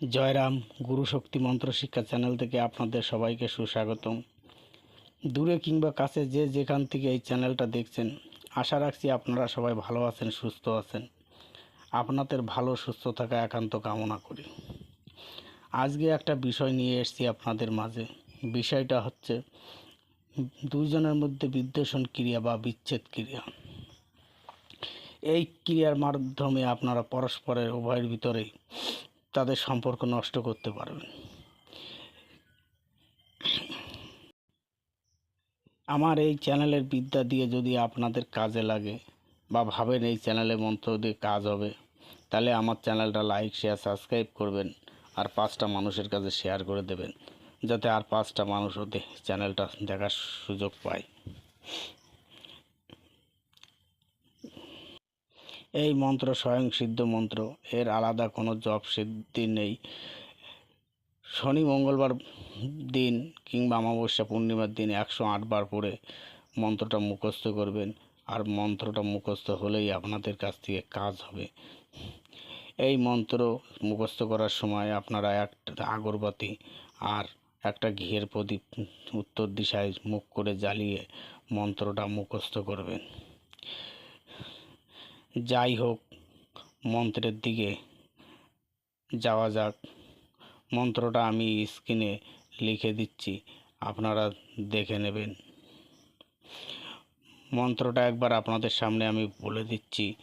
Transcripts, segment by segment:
জয়রাম গুরু শক্তি মন্ত্র শিক্ষা চ্যানেল থেকে আপনাদের সবাইকে সুস্বাগতম। দূরে কিংবা কাছে যে যেখান থেকে এই চ্যানেলটা দেখছেন, আশা রাখছি আপনারা সবাই ভালো আছেন, সুস্থ আছেন। আপনাদের ভালো, সুস্থ থাকা একান্ত কামনা করি। আজকে একটা বিষয় নিয়ে এসেছি আপনাদের মাঝে। বিষয়টা হচ্ছে দুইজনের মধ্যে বিদ্বেষণ ক্রিয়া বা বিচ্ছেদ ক্রিয়া। এই ক্রিয়ার মাধ্যমে আপনারা পরস্পরের উভয়ের ভিতরেই তাদের সম্পর্ক নষ্ট করতে পারবেন। আমার এই চ্যানেলের বিদ্যা দিয়ে যদি আপনাদের কাজে লাগে বা ভাবেন এই চ্যানেলে মন্ত্র দিয়ে কাজ হবে, তাহলে আমার চ্যানেলটা লাইক, শেয়ার, সাবস্ক্রাইব করবেন আর পাঁচটা মানুষের কাছে শেয়ার করে দেবেন, যাতে আর পাঁচটা মানুষ ওদের চ্যানেলটা দেখার সুযোগ পায়। এই মন্ত্র স্বয়ং সিদ্ধ মন্ত্র। এর আলাদা কোনো জপ সিদ্ধি নেই। শনি মঙ্গলবার দিন কিংবা অমাবস্যা পূর্ণিমার দিন একশো আটবার পরে মন্ত্রটা মুখস্থ করবেন। আর মন্ত্রটা মুখস্থ হলেই আপনাদের কাছ থেকে কাজ হবে। এই মন্ত্র মুখস্থ করার সময় আপনারা একটা আগরবাতি আর একটা ঘিয়ের প্রদীপ উত্তর দিশায় মুখ করে জ্বালিয়ে মন্ত্রটা মুখস্থ করবেন। যাই হোক, মন্ত্রের দিকে যাওয়া যাক। মন্ত্রটা আমি স্ক্রিনে লিখে দিচ্ছি, আপনারা দেখে নেবেন। মন্ত্রটা একবার আপনাদের সামনে আমি বলে দিচ্ছি,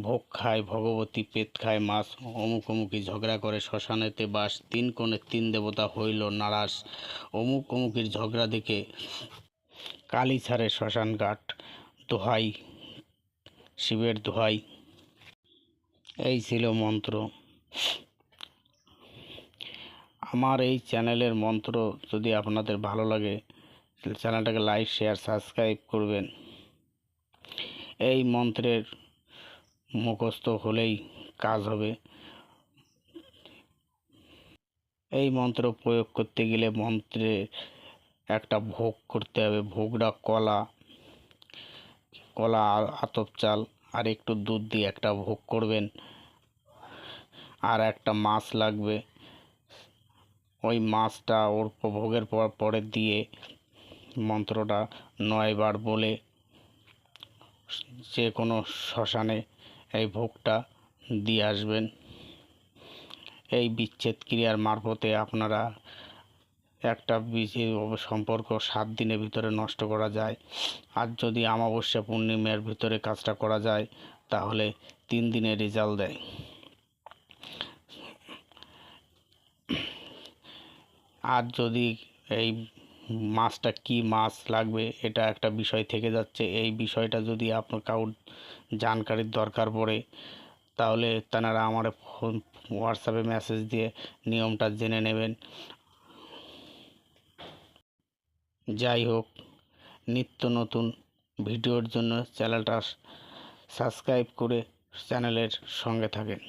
ভোগ খায়, ভগবতী পেট খায়, মাছ অমুক অমুকি ঝগড়া করে, শ্মশানেতে বাস, তিন কোণে তিন দেবতা হইল নারাস, অমুক অমুকির ঝগড়া দেখে কালী ছাড়ে শ্মশান ঘাট দোহাই। শিবের দোহাই এই ছিল মন্ত্র। আমার এই চ্যানেলের মন্ত্র যদি আপনাদের ভালো লাগে, চ্যানেলটাকে লাইক, শেয়ার, সাবস্ক্রাইব করবেন। এই মন্ত্রের মুখস্থ হলেই কাজ হবে। এই মন্ত্র প্রয়োগ করতে গেলে মন্ত্রে একটা ভোগ করতে হবে, ভোগটা কলা। কলা, আতপ চাল আর একটু দুধ দিয়ে একটা ভোগ করবেন। আর একটা মাছ লাগবে। ওই মাছটা ওর ভোগের পর, পরে দিয়ে মন্ত্রটা নয়বার বলে যে কোনো শ্মশানে এই ভোগটা দিয়ে আসবেন। এই বিচ্ছেদ ক্রিয়ার মারফতে আপনারা একটা বিচি সম্পর্ক সাত দিনের ভিতরে নষ্ট করা যায়। আর যদি আমাবস্যা পূর্ণিমার ভিতরে কাজটা করা যায়, তাহলে তিন দিনে রেজাল্ট দেয়। আর যদি এই মাছটা কি মাছ লাগবে, এটা একটা বিষয় থেকে যাচ্ছে। এই বিষয়টা যদি আপনার কাউর জানকারির দরকার পড়ে, তাহলে তেনারা আমার ফোন হোয়াটসঅ্যাপে মেসেজ দিয়ে নিয়মটা জেনে নেবেন। যাই হোক নিত্য নতুন ভিডিওর জন্য চ্যানেলটা সাবস্ক্রাইব করে চ্যানেলের সঙ্গে থাকেন।